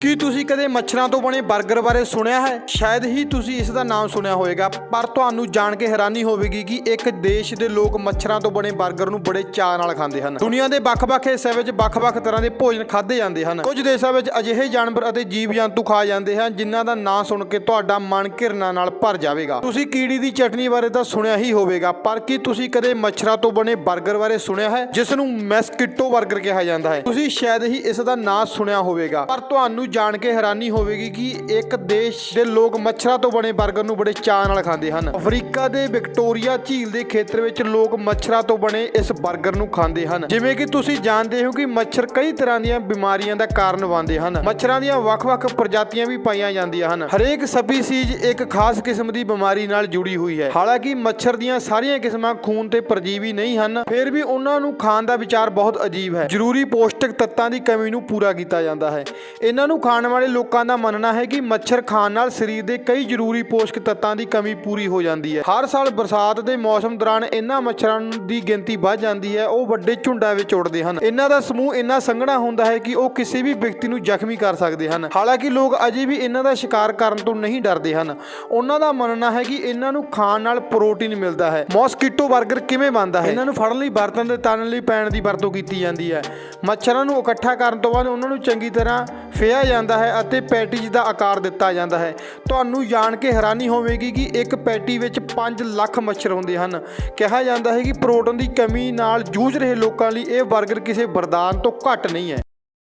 ਕੀ ਤੁਸੀਂ ਕਦੇ ਮੱਛਰਾਂ ਤੋਂ ਬਣੇ 버ਗਰ ਬਾਰੇ ਸੁਣਿਆ ਹੈ? ਸ਼ਾਇਦ ਹੀ ਤੁਸੀਂ ਇਸ ਦਾ ਨਾਮ ਸੁਣਿਆ ਹੋਵੇਗਾ, ਪਰ ਤੁਹਾਨੂੰ ਜਾਣ ਕੇ ਹੈਰਾਨੀ ਹੋਵੇਗੀ ਕਿ ਇੱਕ ਦੇਸ਼ ਦੇ ਲੋਕ ਮੱਛਰਾਂ ਤੋਂ ਬਣੇ 버ਗਰ ਨੂੰ ਬੜੇ ਚਾਅ ਨਾਲ ਖਾਂਦੇ ਹਨ। ਦੁਨੀਆ ਦੇ ਵੱਖ-ਵੱਖ ਹਿੱਸਿਆਂ ਵਿੱਚ ਵੱਖ-ਵੱਖ ਤਰ੍ਹਾਂ ਦੇ ਭੋਜਨ ਖਾਦੇ ਜਾਂਦੇ ਹਨ। ਕੁਝ ਦੇਸ਼ਾਂ ਵਿੱਚ ਅਜਿਹੇ ਜਾਨਵਰ ਅਤੇ ਜੀਵ-ਜੰਤੂ ਖਾ ਜਾਂਦੇ ਹਨ, ਜਿਨ੍ਹਾਂ ਦਾ ਨਾਂ ਸੁਣ ਕੇ ਤੁਹਾਡਾ ਮਨ ਘਿਰਨਾ ਨਾਲ ਭਰ ਜਾਵੇਗਾ। ਤੁਸੀਂ ਕੀੜੀ ਦੀ ਚਟਨੀ ਬਾਰੇ ਤਾਂ ਸੁਣਿਆ ਹੀ ਹੋਵੇਗਾ, ਪਰ ਕੀ ਤੁਸੀਂ ਕਦੇ ਮੱਛਰਾਂ ਤੋਂ ਬਣੇ 버ਗਰ ਬਾਰੇ ਸੁਣਿਆ ਹੈ ਜਿਸ ਨੂੰ ਮੈਸਕਿਟੋ 버ਗਰ ਕਿਹਾ ਜਾਂਦਾ ਹੈ? ਤੁਸੀਂ ਸ਼ਾਇਦ ਹੀ ਇਸ ਦਾ ਨਾਂ ਸੁਣਿਆ ਹੋਵੇਗਾ, ਪਰ ਤੁਹਾਨੂੰ ਜਾਣ ਕੇ ਹੈਰਾਨੀ ਹੋਵੇਗੀ ਕਿ ਇੱਕ ਦੇਸ਼ ਦੇ ਲੋਕ ਮੱਛਰਾਂ ਤੋਂ ਬਣੇ 버ਗਰ ਨੂੰ ਬੜੇ ਚਾਅ ਨਾਲ ਖਾਂਦੇ ਹਨ। ਅਫਰੀਕਾ ਦੇ ਵਿਕਟੋਰੀਆ ਝੀਲ ਦੇ ਖੇਤਰ ਵਿੱਚ ਲੋਕ ਮੱਛਰਾਂ ਤੋਂ ਬਣੇ ਇਸ 버ਗਰ ਨੂੰ ਖਾਂਦੇ ਹਨ। ਜਿਵੇਂ ਕਿ ਤੁਸੀਂ ਜਾਣਦੇ ਹੋ ਕਿ ਮੱਛਰ ਕਈ ਤਰ੍ਹਾਂ ਦੀਆਂ ਬਿਮਾਰੀਆਂ ਦਾ ਕਾਰਨ ਬਣਦੇ ਹਨ। ਮੱਛਰਾਂ ਦੀਆਂ ਵੱਖ-ਵੱਖ ਪ੍ਰਜਾਤੀਆਂ ਵੀ ਪਾਈਆਂ ਜਾਂਦੀਆਂ ਹਨ। ਹਰੇਕ ਸਪੀਸੀਜ਼ ਇੱਕ ਖਾਸ ਕਿਸਮ ਦੀ ਬਿਮਾਰੀ ਨਾਲ ਜੁੜੀ ਹੋਈ ਹੈ। ਹਾਲਾਂਕਿ ਮੱਛਰ ਦੀਆਂ ਸਾਰੀਆਂ ਕਿਸਮਾਂ ਖੂਨ ਤੇ ਪਰਜੀਵੀ ਨਹੀਂ ਹਨ, ਫਿਰ ਵੀ ਉਹਨਾਂ ਨੂੰ ਖਾਣ ਦਾ ਵਿਚਾਰ ਬਹੁਤ ਅਜੀਬ ਹੈ। ਜ਼ਰੂਰੀ ਪੌਸ਼ਟਿਕ ਤੱਤਾਂ ਦੀ ਕਮੀ ਨੂੰ ਪੂਰਾ ਕੀਤਾ ਜਾਂਦਾ ਹੈ। ਇਹਨਾਂ ਨੂੰ ਖਾਣ ਵਾਲੇ ਲੋਕਾਂ ਦਾ ਮੰਨਣਾ ਹੈ ਕਿ ਮੱਛਰ ਖਾਣ ਨਾਲ ਸਰੀਰ ਦੇ ਕਈ ਜ਼ਰੂਰੀ ਪੋਸ਼ਕ ਤੱਤਾਂ ਦੀ ਕਮੀ ਪੂਰੀ ਹੋ ਜਾਂਦੀ ਹੈ। ਹਰ ਸਾਲ ਬਰਸਾਤ ਦੇ ਮੌਸਮ ਦੌਰਾਨ ਇਹਨਾਂ ਮੱਛਰਾਂ ਦੀ ਗਿਣਤੀ ਵੱਧ ਜਾਂਦੀ ਹੈ। ਉਹ ਵੱਡੇ ਝੁੰਡਾਂ ਵਿੱਚ ਉੱਡਦੇ ਹਨ। ਇਹਨਾਂ ਦਾ ਸਮੂਹ ਇੰਨਾ ਸੰਘਣਾ ਹੁੰਦਾ ਹੈ ਕਿ ਉਹ ਕਿਸੇ ਵੀ ਵਿਅਕਤੀ ਨੂੰ ਜ਼ਖਮੀ ਕਰ ਸਕਦੇ ਹਨ। ਹਾਲਾਂਕਿ ਲੋਕ ਅਜੇ ਵੀ ਇਹਨਾਂ ਦਾ ਸ਼ਿਕਾਰ ਕਰਨ ਤੋਂ ਨਹੀਂ ਡਰਦੇ ਹਨ। ਉਹਨਾਂ ਦਾ ਮੰਨਣਾ ਹੈ ਕਿ ਇਹਨਾਂ ਨੂੰ ਖਾਣ ਨਾਲ ਪ੍ਰੋਟੀਨ ਮਿਲਦਾ ਹੈ। ਮੌਸਕੀਟੋ 버ਗਰ ਕਿਵੇਂ ਬਣਦਾ ਹੈ? ਇਹਨਾਂ ਨੂੰ ਫੜਨ ਲਈ, ਬਰਤਨ ਦੇ ਤਣ ਲਈ, ਪੈਣ ਦੀ ਵਰਤੋਂ ਕੀਤੀ ਜਾਂਦੀ ਹੈ। ਮੱਛਰਾਂ ਨੂੰ ਇਕੱਠਾ ਕਰਨ ਤੋਂ ਬਾਅਦ ਉਹਨਾਂ ਨੂੰ ਚੰਗੀ ਤਰ੍ਹਾਂ ਫੇਇਆ ਜਾਂਦਾ ਹੈ ਅਤੇ ਪੈਟੀਜ਼ ਦਾ ਆਕਾਰ ਦਿੱਤਾ ਜਾਂਦਾ ਹੈ। ਤੁਹਾਨੂੰ ਜਾਣ ਕੇ ਹੈਰਾਨੀ ਹੋਵੇਗੀ ਕਿ ਇੱਕ ਪੈਟੀ ਵਿੱਚ 5 ਲੱਖ ਮੱਛਰ ਹੁੰਦੇ ਹਨ। ਕਿਹਾ ਜਾਂਦਾ ਹੈ ਕਿ ਪ੍ਰੋਟੀਨ ਦੀ ਕਮੀ ਨਾਲ ਜੂਝ ਰਹੇ ਲੋਕਾਂ ਲਈ ਇਹ 버ਗਰ ਕਿਸੇ ਵਰਦਾਨ ਤੋਂ ਘੱਟ ਨਹੀਂ ਹੈ।